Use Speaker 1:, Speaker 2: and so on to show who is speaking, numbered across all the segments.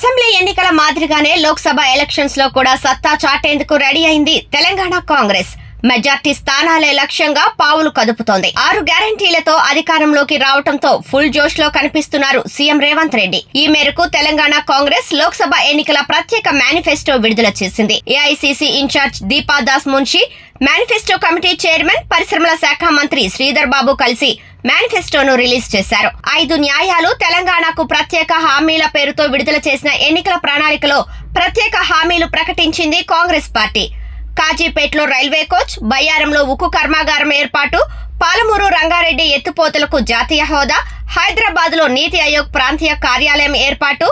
Speaker 1: Assembly ఎన్నికల మాదిరిగానే లోక్సభ ఎలక్షన్స్లో కూడా సత్తా చాటేందుకు రెడీ అయింది తెలంగాణ కాంగ్రెస్. మెజార్టీ స్థానాలే లక్ష్యంగా పావులు కదుపుతోంది. ఆరు గ్యారంటీలతో అధికారంలోకి రావడంతో ఫుల్ జోష్లో కనిపిస్తున్నారు సీఎం రేవంత్ రెడ్డి. ఈ మేరకు తెలంగాణ కాంగ్రెస్ లోక్సభ ఎన్నికల ప్రత్యేక మేనిఫెస్టో విడుదల చేసింది. AICC in charge Deepa Das Munshi manifesto committee chairman పరిశ్రమల శాఖ మంత్రి శ్రీధర్ బాబు కలిసి మేనిఫెస్టోను రిలీజ్ చేశారు. ఐదు న్యాయాలు తెలంగాణకు ప్రత్యేక హామీల పేరుతో విడుదల చేసిన ఎన్నికల ప్రణాళికలో ప్రత్యేక హామీలు ప్రకటించింది కాంగ్రెస్ పార్టీ. కాజీపేటలో రైల్వే కోచ్ బయ్యారంలో ఉక్కు కర్మాగారం ఏర్పాటు పాలమూరు రంగారెడ్డి ఎత్తుపోతలకు జాతీయ హోదా హైదరాబాద్లో నీతి ఆయోగ్ ప్రాంతీయ కార్యాలయం ఏర్పాటు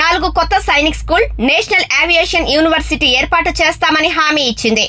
Speaker 1: నాలుగు కొత్త Sainik school national aviation university ఏర్పాటు చేస్తామని హామీ ఇచ్చింది.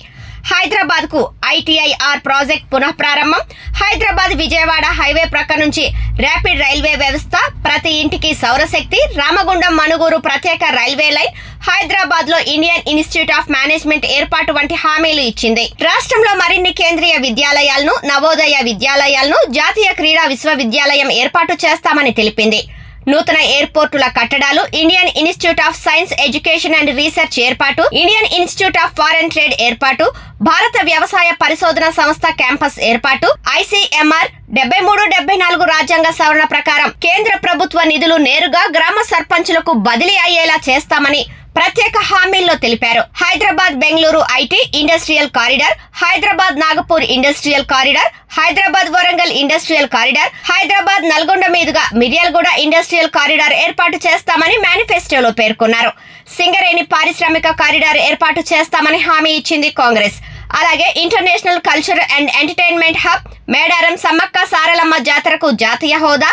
Speaker 1: హైదరాబాద్కు ఐటీఐఆర్ ప్రాజెక్ట్ పునః ప్రారంభం. హైదరాబాద్ విజయవాడ హైవే ప్రక్క నుంచి ర్యాపిడ్ రైల్వే వ్యవస్థ ప్రతి ఇంటికి సౌరశక్తి రామగుండం మనుగూరు ప్రత్యేక రైల్వే లైన్ హైదరాబాద్లో ఇండియన్ ఇన్స్టిట్యూట్ ఆఫ్ మేనేజ్మెంట్ ఏర్పాటు వంటి హామీలు ఇచ్చింది. రాష్ట్రంలో మరిన్ని కేంద్రీయ విద్యాలయాలను నవోదయ విద్యాలయాలను జాతీయ క్రీడా విశ్వవిద్యాలయం ఏర్పాటు చేస్తామని తెలిపింది. నూతన ఎయిర్పోర్టుల కట్టడాలు Indian institute of science education and research ఏర్పాటు Indian institute of foreign trade ఏర్పాటు భారత వ్యవసాయ పరిశోధన సంస్థ క్యాంపస్ ఏర్పాటు ఐసీఎంఆర్ డెబ్బై మూడు డెబ్బై నాలుగు రాజ్యాంగ సవరణ ప్రకారం కేంద్ర ప్రభుత్వ నిధులు నేరుగా గ్రామ సర్పంచులకు బదిలీ అయ్యేలా చేస్తామని ప్రత్యేక హామీల్లో తెలిపారు. Hyderabad Bengaluru IT industrial corridor Hyderabad Nagpur industrial corridor Hyderabad Warangal industrial corridor Hyderabad Nalgonda మీదుగా మిర్యాలగూడ ఇండస్ట్రియల్ కారిడార్ ఏర్పాటు చేస్తామని మేనిఫెస్టోలో పేర్కొన్నారు. సింగరేణి పారిశ్రామిక కారిడార్ ఏర్పాటు చేస్తామని హామీ ఇచ్చింది కాంగ్రెస్. అలాగే international culture and entertainment hub Medaram Sammakka Saralamma జాతరకు జాతీయ హోదా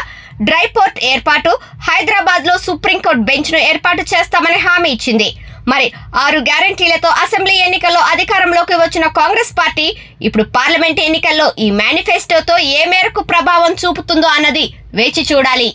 Speaker 1: డ్రై పోర్ట్ ఏర్పాటు హైదరాబాద్లో సుప్రీంకోర్టు బెంచ్ను ఏర్పాటు చేస్తామని హామీ ఇచ్చింది. మరి ఆరు గ్యారంటీలతో అసెంబ్లీ ఎన్నికల్లో అధికారంలోకి వచ్చిన కాంగ్రెస్ పార్టీ ఇప్పుడు పార్లమెంట్ ఎన్నికల్లో ఈ మేనిఫెస్టోతో ఏ మేరకు ప్రభావం చూపుతుందో అన్నది వేచి చూడాలి.